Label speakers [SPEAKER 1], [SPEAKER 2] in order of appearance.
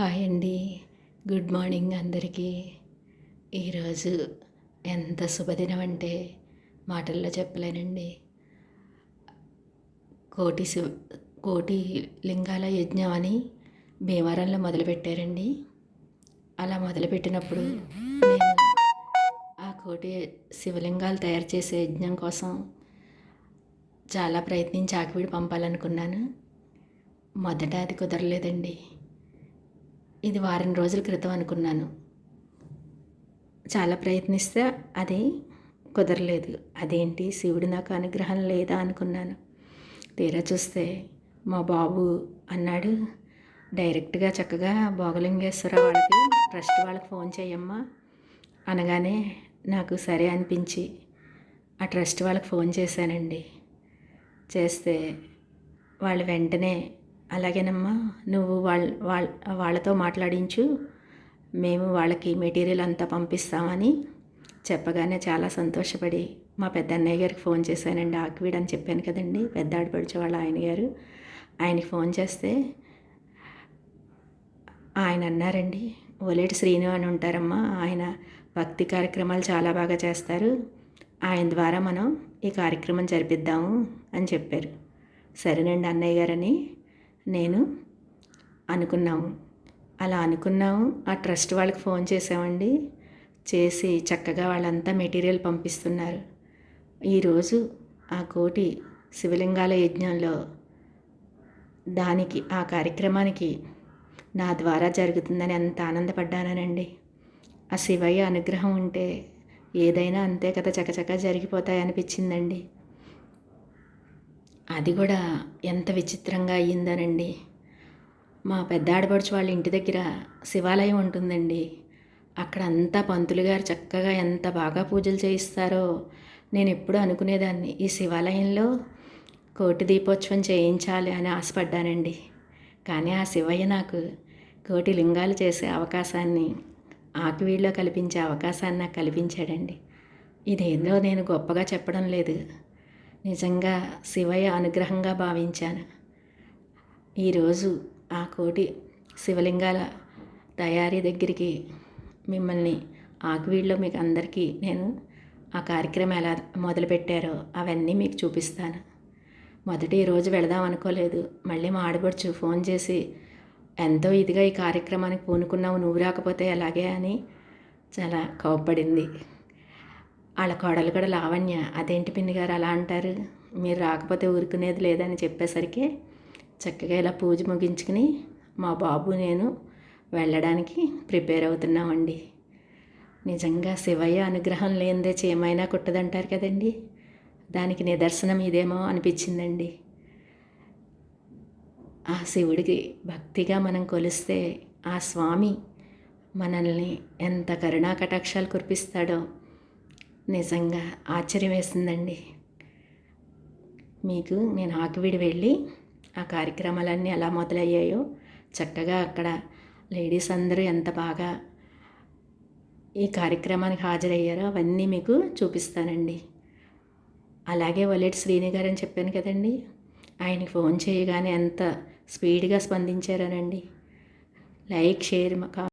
[SPEAKER 1] Hi అండి. Good morning అందరికీ. ఈరోజు ఎంత శుభదినం అంటే మాటల్లో చెప్పలేనండి. కోటి శివ కోటి లింగాల యజ్ఞం అని భీమవరంలో మొదలుపెట్టారండి. అలా మొదలుపెట్టినప్పుడు నేను ఆ కోటి శివలింగాలు తయారు చేసే యజ్ఞం కోసం చాలా ప్రయత్నించి ఆకివీడి పంపాలనుకున్నాను. మొదట అది కుదరలేదండి. ఇది వారం రోజుల క్రితం అనుకున్నాను. చాలా ప్రయత్నిస్తే అది కుదరలేదు. అదేంటి? శివుడు నాకు అనుగ్రహం లేదా అనుకున్నాను. తీరా చూస్తే మా బాబు అన్నాడు డైరెక్ట్గా చక్కగా భోగలింగేశ్వర వాళ్ళకి ట్రస్ట్ వాళ్ళకి ఫోన్ చేయమ్మా. అనగానే నాకు సరే అనిపించి ఆ ట్రస్ట్ వాళ్ళకి ఫోన్ చేశానండి. చేస్తే వాళ్ళు వెంటనే అలాగేనమ్మా నువ్వు వాళ్ళ వాళ్ళ వాళ్ళతో మాట్లాడించు. మేము వాళ్ళకి మెటీరియల్ అంతా పంపిస్తామని చెప్పగానే చాలా సంతోషపడి మా పెద్ద అన్నయ్య గారికి ఫోన్ చేశానండి. ఆక్వీడ్ అని చెప్పాను కదండి పెద్ద ఆడపడిచే వాళ్ళ ఆయన గారు. ఆయనకి ఫోన్ చేస్తే ఆయన అన్నారండి ఒలేటి శ్రీను అని ఉంటారమ్మా ఆయన భక్తి కార్యక్రమాలు చాలా బాగా చేస్తారు. ఆయన ద్వారా మనం ఈ కార్యక్రమం జరిపిద్దాము అని చెప్పారు. సరేనండి అన్నయ్య గారని. నేను అనుకున్నాము అలా అనుకున్నాము ఆ ట్రస్ట్ వాళ్ళకి ఫోన్ చేసామండి చేసి చక్కగా వాళ్ళంతా మెటీరియల్ పంపిస్తున్నారు. ఈరోజు ఆ కోటి శివలింగాల యజ్ఞంలో దానికి ఆ కార్యక్రమానికి నా ద్వారా జరుగుతుందని ఎంత ఆనందపడ్డానండి ఆ శివయ్య అనుగ్రహం ఉంటే ఏదైనా అంతే కదా చకచక జరిగిపోతాయి అనిపించిందండి అది కూడా ఎంత విచిత్రంగా అయ్యిందనండి. మా పెద్ద ఆడపడుచు వాళ్ళ ఇంటి దగ్గర శివాలయం ఉంటుందండి. అక్కడ అంతా పంతులు గారు చక్కగా ఎంత బాగా పూజలు చేయిస్తారో నేను ఎప్పుడూ అనుకునేదాన్ని. ఈ శివాలయంలో కోటి దీపోత్సవం చేయించాలి అని ఆశపడ్డానండి. కానీ ఆ శివయ్య నాకు కోటి లింగాలు చేసే అవకాశాన్ని ఆకివీడిలో కల్పించే అవకాశాన్ని నాకు కల్పించాడండి. ఇదేందో నేను గొప్పగా చెప్పడం లేదు. నిజంగా శివయ్య అనుగ్రహంగా భావించాను. ఈరోజు ఆ కోటి శివలింగాల తయారీ దగ్గరికి మిమ్మల్ని ఆకువీడిలో మీకు అందరికీ నేను ఆ కార్యక్రమం ఎలా మొదలుపెట్టారో అవన్నీ మీకు చూపిస్తాను. మొదటి రోజు వెళదాం అనుకోలేదు. మళ్ళీ మా ఆడపడుచు ఫోన్ చేసి ఎంతో ఇదిగా ఈ కార్యక్రమానికి పూనుకున్నావు నువ్వు రాకపోతే ఎలాగే? అని చాలా కోపడింది వాళ్ళ కోడలు కూడా లావణ్య అదేంటి పిన్ని గారు అలా అంటారు? మీరు రాకపోతే ఊరుకునేది లేదని చెప్పేసరికి చక్కగా ఇలా పూజ ముగించుకుని మా బాబు నేను వెళ్ళడానికి ప్రిపేర్ అవుతున్నామండి. నిజంగా శివయ్య అనుగ్రహం లేనిదే చేమైనా కుట్టదంటారు కదండి. దానికి నిదర్శనం ఇదేమో అనిపించిందండి. ఆ శివుడికి భక్తిగా మనం కొలిస్తే ఆ స్వామి మనల్ని ఎంత కరుణా కటాక్షాలు కురిపిస్తాడో నిజంగా ఆశ్చర్యం వేసిందండి. మీకు నేను ఆకివీడి వెళ్ళి ఆ కార్యక్రమాలన్నీ ఎలా మొదలయ్యాయో చక్కగా అక్కడ లేడీస్ అందరూ ఎంత బాగా ఈ కార్యక్రమానికి హాజరయ్యారో అవన్నీ మీకు చూపిస్తానండి. అలాగే వలెట్ శ్రీని గారు అని చెప్పాను కదండి. ఆయనకి ఫోన్ చేయగానే ఎంత స్పీడ్గా స్పందించారనండి. Like share